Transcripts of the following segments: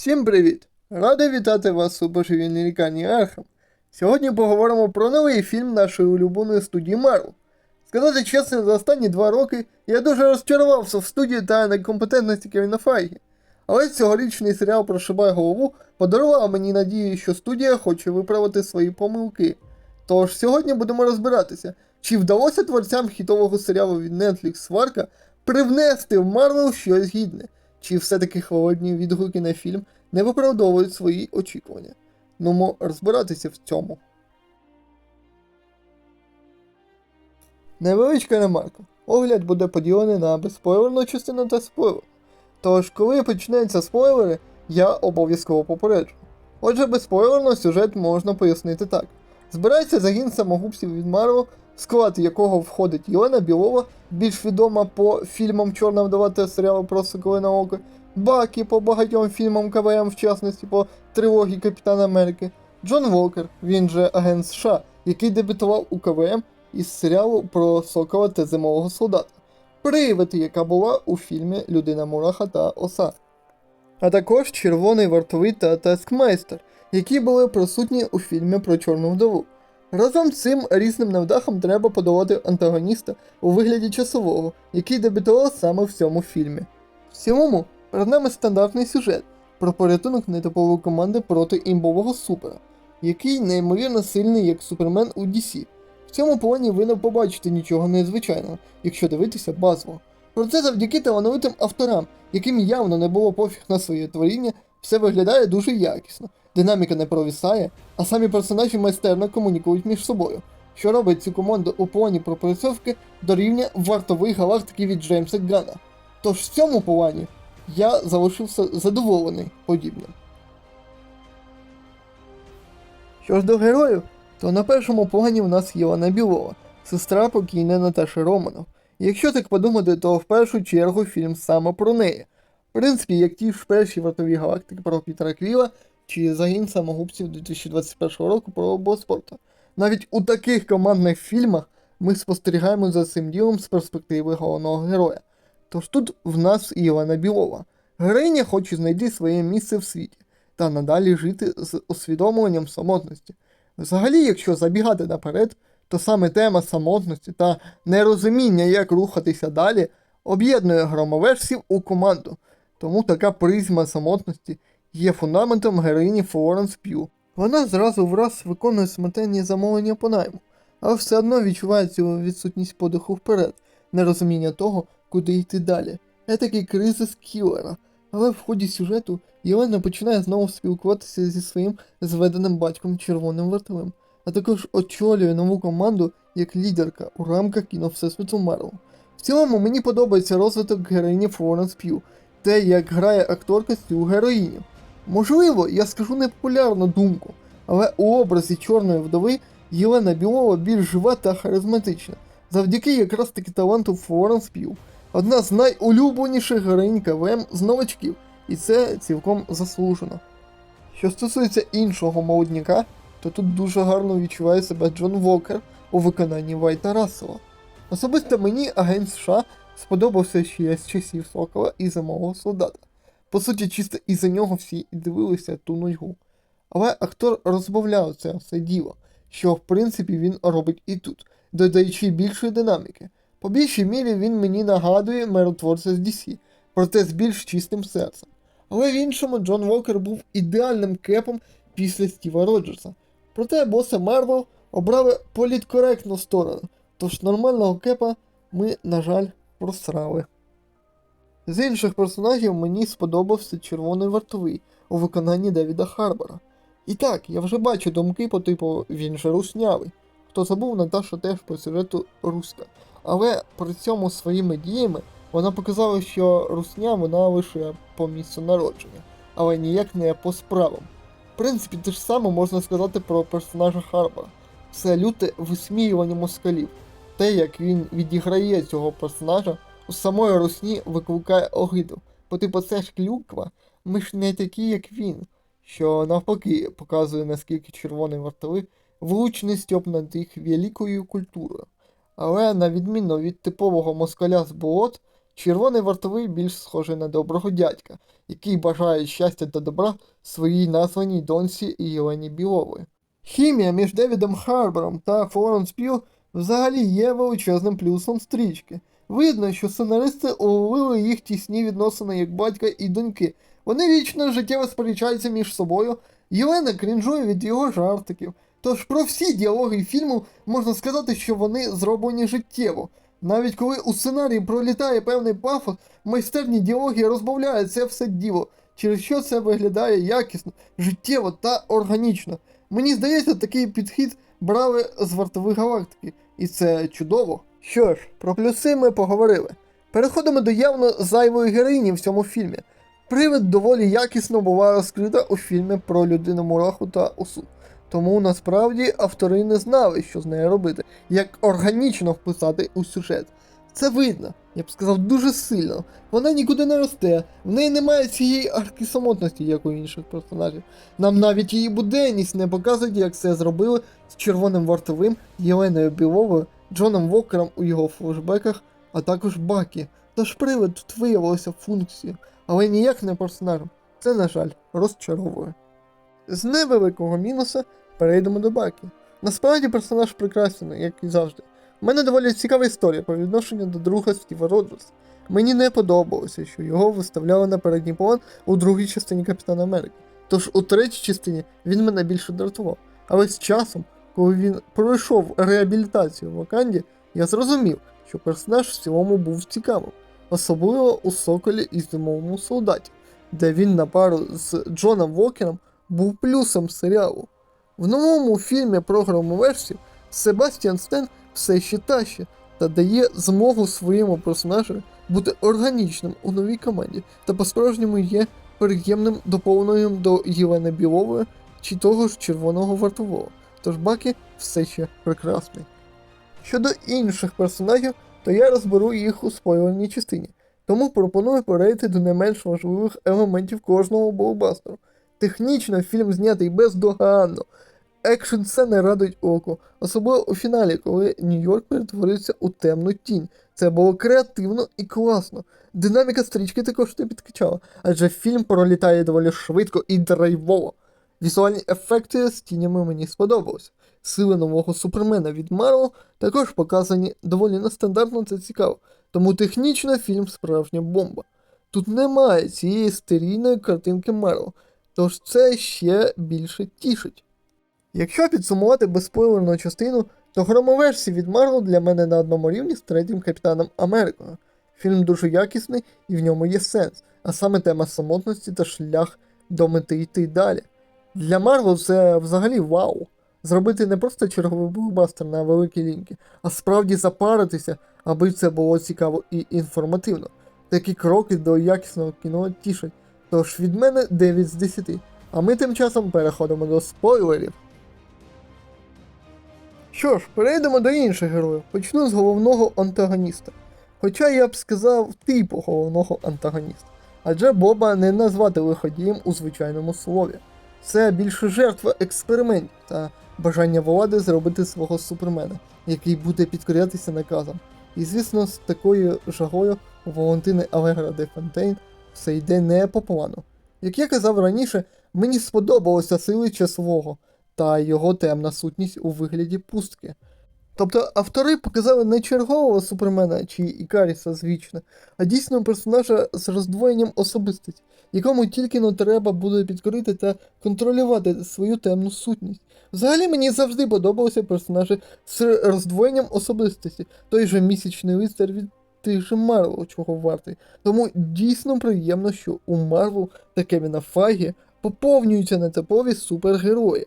Всім привіт! Радий вітати вас у божевільній лікарні Архам. Сьогодні поговоримо про новий фільм нашої улюбленої студії Marvel. Сказати чесно, за останні два роки я дуже розчарувався в студії та некомпетентності Кевіна Файгі. Але цьогорічний серіал «Прошибай голову подарував мені надію, що студія хоче виправити свої помилки. Тож сьогодні будемо розбиратися, чи вдалося творцям хітового серіалу від Netflix Сварка привнести в Марвел щось гідне, чи все-таки холодні відгуки на фільм не виправдовують свої очікування. Нумо розбиратися в цьому. Невеличка ремарка. Огляд буде поділений на безспойлерну частину та спойлер. Тож, коли почнеться спойлери, я обов'язково попереджу. Отже, безспойлерно сюжет можна пояснити так. Збирається загін самогубців від Марвел, склад якого входить Єлена Білова, більш відома по фільмам Чорна вдова та серіалу про Соколине Око, Бакі по багатьом фільмам КВМ, в частності по трилогії Капітана Америки, Джон Волкер, він же агент США, який дебютував у КВМ із серіалу про Сокола та Зимового солдата, Привид, яка була у фільмі Людина Мураха та Оса. А також Червоний вартовий та Таскмейстер, які були присутні у фільмі про Чорну вдову. Разом з цим різним невдахам треба подолати антагоніста у вигляді часового, який дебютував саме в цьому фільмі. В цілому, перед нами стандартний сюжет про порятунок нетипової команди проти імбового супера, який неймовірно сильний як супермен у DC. В цьому плані ви не побачите нічого незвичайного, якщо дивитися базово. Проте завдяки талановитим авторам, яким явно не було пофіг на своє творіння, все виглядає дуже якісно. Динаміка не провісає, а самі персонажі майстерно комунікують між собою, що робить цю команду у плані пропрацьовки до рівня вартової галактики від Джеймса Ганна. Тож в цьому плані я залишився задоволений подібним. Що ж до героїв, то на першому плані у нас Єлена Білова, сестра покійної Наташі Романов. Якщо так подумати, то в першу чергу фільм саме про неї. В принципі, як ті ж перші вартові галактики про Пітера Квіла чи загін самогубців 2021 року про Боспорта. Навіть у таких командних фільмах ми спостерігаємо за цим ділом з перспективи головного героя. Тож тут в нас Івана Білова. Героїня хоче знайти своє місце в світі та надалі жити з усвідомленням самотності. Взагалі, якщо забігати наперед, то саме тема самотності та нерозуміння, як рухатися далі, об'єднує громоверсів у команду. Тому така призма самотності є фундаментом героїні Флоренс П'ю. Вона зразу враз виконує смертельні замовлення по найму, але все одно відчуває цю відсутність подиху вперед, нерозуміння того, куди йти далі. Це такий кризис кілера. Але в ході сюжету Єлена починає знову спілкуватися зі своїм зведеним батьком Червоним Вартовим, а також очолює нову команду як лідерка у рамках кіно Всесвіту Марвел. В цілому мені подобається розвиток героїні Флоренс П'ю, те, як грає акторка цю героїню. Можливо, я скажу непопулярну думку, але у образі Чорної вдови Єлена Білова більш жива та харизматична, завдяки якраз таки таланту Флоренс П'ю. Одна з найулюбленіших героїнь КВМ з новачків, і це цілком заслужено. Що стосується іншого молодняка, то тут дуже гарно відчуває себе Джон Вокер у виконанні Вайта Рассела. Особисто мені агент США сподобався ще з часів Сокола і зимового солдата. По суті, чисто із-за нього всі і дивилися ту нудьгу. Але актор розбавляв це все діло, що в принципі він робить і тут, додаючи більшої динаміки. По більшій мірі він мені нагадує миротворця з DC, проте з більш чистим серцем. Але в іншому Джон Вокер був ідеальним кепом після Стіва Роджерса. Проте боси Марвел обрали політкоректну сторону, тож нормального кепа ми, на жаль, просрали. З інших персонажів мені сподобався червоний вартовий у виконанні Девіда Харбора. І так, я вже бачу думки по типу він же руснявий. Хто забув, Наташа теж по сюжету руська. Але при цьому своїми діями вона показала, що русня вона лише по місцю народження, але ніяк не по справам. В принципі, те ж саме можна сказати про персонажа Харбора. Це люте висміювання москалів. Те, як він відіграє цього персонажа, у самої русні викликає огиду. Бо типу це ж клюква, ми ж не такі, як він, що навпаки показує, наскільки червоний вартовий влучний стьоп над їх великою культурою. Але на відміну від типового москаля з болот, Червоний вартовий більш схожий на доброго дядька, який бажає щастя та добра своїй названій доньці Єлені Білової. Хімія між Девідом Харбором та Флоренс П'ю взагалі є величезним плюсом стрічки. Видно, що сценаристи уловили їх тісні відносини як батька і доньки. Вони вічно життєво сперечаються між собою. Єлена крінжує від його жартиків. Тож про всі діалоги фільму можна сказати, що вони зроблені життєво. Навіть коли у сценарії пролітає певний пафос, майстерні діалоги розбавляють це все діло, через що це виглядає якісно, життєво та органічно. Мені здається, такий підхід брали з вартових галактики, і це чудово. Що ж, про плюси ми поговорили. Переходимо до явно зайвої героїні в цьому фільмі. Привид доволі якісно була розкрита у фільмі про людину Мураху та Осу. Тому насправді автори не знали, що з нею робити, як органічно вписати у сюжет. Це видно, я б сказав, дуже сильно. Вона нікуди не росте, в неї немає цієї арки самотності, як у інших персонажів. Нам навіть її буденність не показують, як це зробили з червоним вартовим, Єленою Біловою, Джоном Вокером у його флешбеках, а також Бакі. Тож привид тут виявилося функцією, але ніяк не персонажем. Це, на жаль, розчаровує. З невеликого мінуса перейдемо до Бакі. Насправді персонаж прекрасний, як і завжди. У мене доволі цікава історія про відношення до друга Стіва Роджерса. Мені не подобалося, що його виставляли на передній план у другій частині Капітана Америки. Тож у третій частині він мене більше дратував. Але з часом, коли він пройшов реабілітацію в Ваканді, я зрозумів, що персонаж в цілому був цікавим, особливо у Соколі і зимовому солдаті, де він на пару з Джоном Вокером був плюсом серіалу. В новому фільмі про громовержців Себастьян Стен все ще тащить та дає змогу своєму персонажу бути органічним у новій команді та по-справжньому є приємним доповненням до Єлени Білової чи того ж червоного вартового. Тож Бакі все ще прекрасний. Щодо інших персонажів, то я розберу їх у спойлерній частині, тому пропоную перейти до не менш важливих елементів кожного блокбастеру. Технічно фільм знятий бездоганно. Екшн сцени радують око, особливо у фіналі, коли Нью-Йорк перетворився у темну тінь. Це було креативно і класно. Динаміка стрічки також не підкачала, адже фільм пролітає доволі швидко і драйвово. Візуальні ефекти з тінями мені сподобалися. Сили нового супермена від Марвел також показані доволі нестандартно та цікаво, тому технічно фільм справжня бомба. Тут немає цієї стерійної картинки Марвел, тож це ще більше тішить. Якщо підсумувати безспойлерну частину, то громоверсії від Марвел для мене на одному рівні з третім Капітаном Америкою. Фільм дуже якісний і в ньому є сенс, а саме тема самотності та шлях до мети йти далі. Для Марвел це взагалі вау. Зробити не просто черговий блокбастер на великій ліньки, а справді запаритися, аби це було цікаво і інформативно. Такі кроки до якісного кіно тішать. Тож від мене 9 з 10. А ми тим часом переходимо до спойлерів. Що ж, перейдемо до інших героїв. Почну з головного антагоніста. Хоча я б сказав типу головного антагоніста. Адже Боба не назвати виходієм у звичайному слові. Це більше жертва експериментів та бажання влади зробити свого супермена, який буде підкорятися наказам. І звісно, з такою жагою у Валентини Алегра де Фонтейн все йде не по плану. Як я казав раніше, мені сподобалося сили часового та його темна сутність у вигляді пустки. Тобто автори показали не чергового супермена чи Ікаріса звічно, а дійсно персонажа з роздвоєнням особистості, якому тільки но треба буде підкорити та контролювати свою темну сутність. Взагалі мені завжди подобалися персонажі з роздвоєнням особистості, той же місячний лицар від тих же Марвел, чого вартий. Тому дійсно приємно, що у Марвел та Кевіна Файгі поповнюються нетипові супергерої.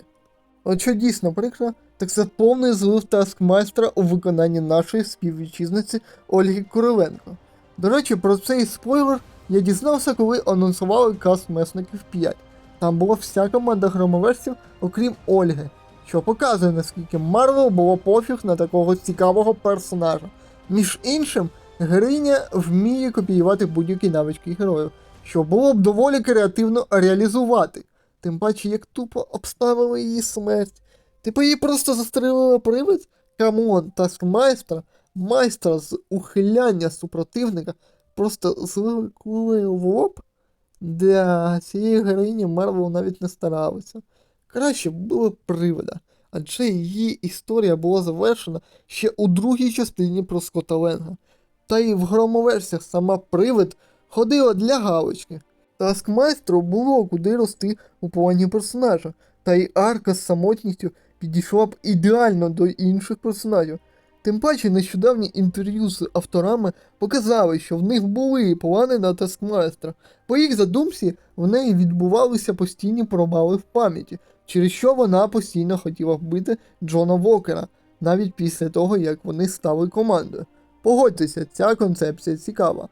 От що дійсно прикро, так це повний злив таскмайстра у виконанні нашої співвітчизниці Ольги Куриленко. До речі, про цей спойлер я дізнався, коли анонсували каст месників 5. Там була вся команда громоверсів, окрім Ольги, що показує, наскільки Марвел було пофіг на такого цікавого персонажа. Між іншим, героїня вміє копіювати будь-які навички героїв, що було б доволі креативно реалізувати. Тим паче, як тупо обставили її смерть. Типу її просто застрелила привид? Камон, таскмайстра, майстра з ухиляння супротивника, просто злили в лоб, для цієї героїні Марвел навіть не старалися. Краще було привида, адже її історія була завершена ще у другій частині про Скотта Ленга. Та й в громоверсіях сама привид ходила для галочки. Таскмайстру було куди рости у плані персонажа, та й арка з самотністю підійшла б ідеально до інших персонажів. Тим паче нещодавні інтерв'ю з авторами показали, що в них були плани на Таскмайстра. По їх задумці, в неї відбувалися постійні промали в пам'яті, через що вона постійно хотіла вбити Джона Вокера, навіть після того, як вони стали командою. Погодьтеся, ця концепція цікава.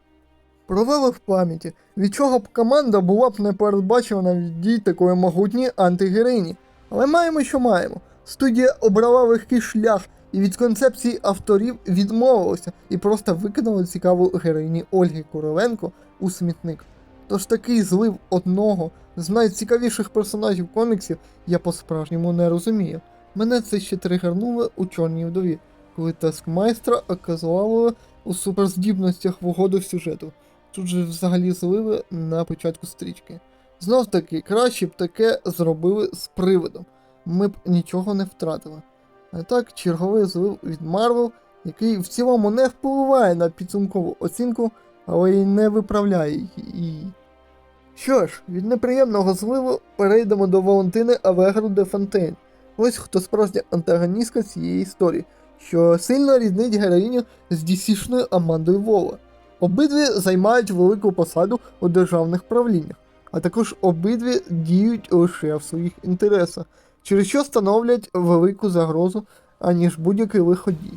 Провели в пам'яті, від чого б команда була б не передбачена від дій такої могутньої антигероїні. Але маємо, що маємо. Студія обрала легкий шлях і від концепції авторів відмовилася і просто викинула цікаву героїні Ольги Короленко у смітник. Тож такий злив одного з найцікавіших персонажів коміксів я по-справжньому не розумію. Мене це ще тригернуло у чорній вдові, коли таскмайстра оказували у суперздібностях в угоду сюжету. Тут же взагалі злили на початку стрічки. Знов таки, краще б таке зробили з приводом. Ми б нічого не втратили. А так, черговий злив від Марвел, який в цілому не впливає на підсумкову оцінку, але й не виправляє її. Що ж, від неприємного зливу перейдемо до Валентини Авегру де Фонтейн. Ось хто справжня антагоністка цієї історії, що сильно різнить героїню з дісішною Амандою Вола. Обидві займають велику посаду у державних правліннях, а також обидві діють лише в своїх інтересах, через що становлять велику загрозу, аніж будь-який виходій.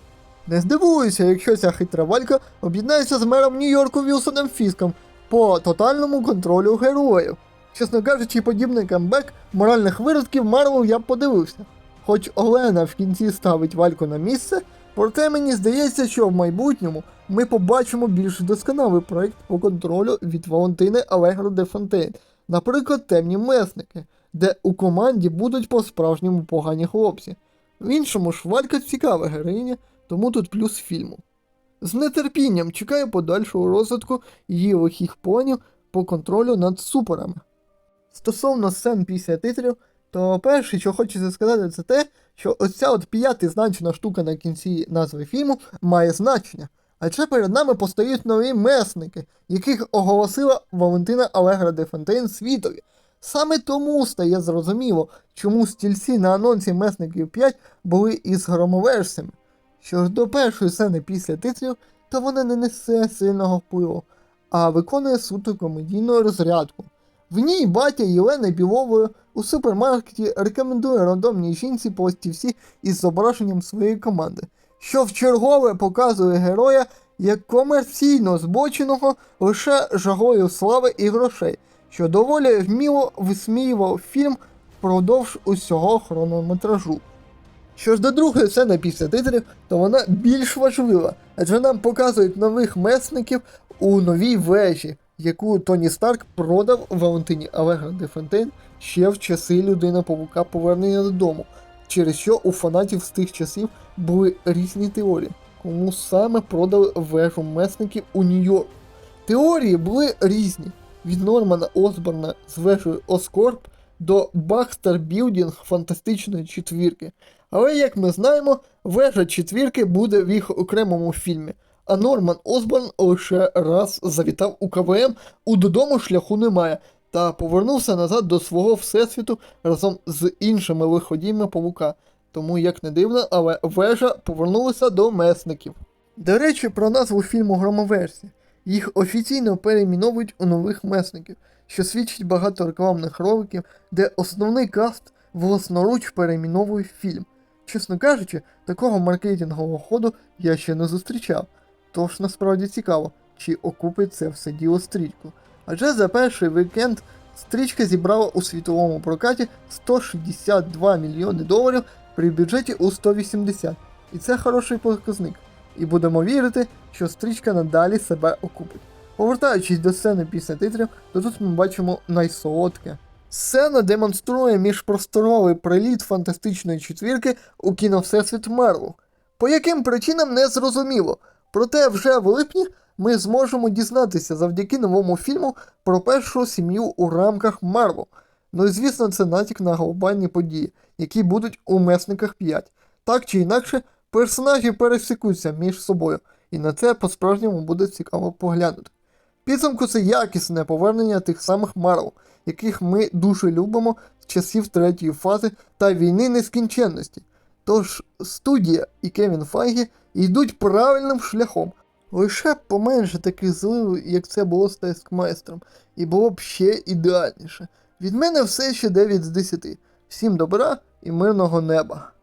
Не здивуюся, якщо ця хитра валька об'єднається з мером Нью-Йорку Вілсоном Фіском по тотальному контролю героїв. Чесно кажучи, подібний камбек моральних виродків Марвел я б подивився. Хоч Олена в кінці ставить вальку на місце, проте мені здається, що в майбутньому ми побачимо більш досконалий проект по контролю від Валентини Алегро де Фонтейн, наприклад, темні месники, де у команді будуть по-справжньому погані хлопці. В іншому ж Валька цікава героїня, тому тут плюс фільму. З нетерпінням чекаю подальшого розвитку її лихих планів по контролю над суперами. Стосовно сцен після титрів, то перше, що хочеться сказати, це те, що оця от п'ятизначна штука на кінці назви фільму має значення. Адже перед нами постають нові месники, яких оголосила Валентина Алегра де Фонтейн світові. Саме тому стає зрозуміло, чому стільці на анонсі месників 5 були із громоверсями. Що ж до першої сцени після титрів, то вона не несе сильного впливу, а виконує суто комедійну розрядку. В ній батя Єлени Білової у супермаркеті рекомендує рандомній жінці пластівці із зображенням своєї команди, що вчергове показує героя як комерційно збоченого лише жагою слави і грошей, що доволі вміло висміював фільм впродовж усього хронометражу. Що ж до другої сцени після титрів, то вона більш важлива, адже нам показують нових месників у новій вежі, яку Тоні Старк продав Валентині Алегро де Фонтейн ще в часи людина павука повернення додому, через що у фанатів з тих часів були різні теорії, кому саме продали вежу месників у Нью-Йорку. Теорії були різні: від Нормана Осборна з вежею Оскорб до Бахстер Білдінг фантастичної четвірки. Але як ми знаємо, вежа четвірки буде в їх окремому фільмі. А Норман Осборн лише раз завітав у КВМ, у додому шляху немає, та повернувся назад до свого всесвіту разом з іншими виходіями павука. Тому, як не дивно, але вежа повернулася до месників. До речі, про назву фільму Громоверсія. Їх офіційно перейменовують у нових месників, що свідчить багато рекламних роликів, де основний каст власноруч перейменовує фільм. Чесно кажучи, такого маркетингового ходу я ще не зустрічав. Тож насправді цікаво, чи окупить це все діло стрічку. Адже за перший вікенд стрічка зібрала у світовому прокаті 162 мільйони доларів при бюджеті у 180. І це хороший показник. І будемо вірити, що стрічка надалі себе окупить. Повертаючись до сцени після титрів, то тут ми бачимо найсолодке. Сцена демонструє міжпросторовий приліт фантастичної четвірки у кіно Всесвіт Марвел. По яким причинам не зрозуміло. Проте вже в липні ми зможемо дізнатися завдяки новому фільму про першу сім'ю у рамках Марвел. Ну і звісно, це натяк на глобальні події, які будуть у Месниках 5. Так чи інакше, персонажі пересікуться між собою, і на це по-справжньому буде цікаво поглянути. Підсумку це якісне повернення тих самих Марвел, яких ми дуже любимо з часів третьої фази та війни нескінченності. Тож студія і Кевін Файгі йдуть правильним шляхом. Лише поменше таких злив, як це було з Тескмайстром, і було б ще ідеальніше. Від мене все ще 9 з 10. Всім добра і мирного неба.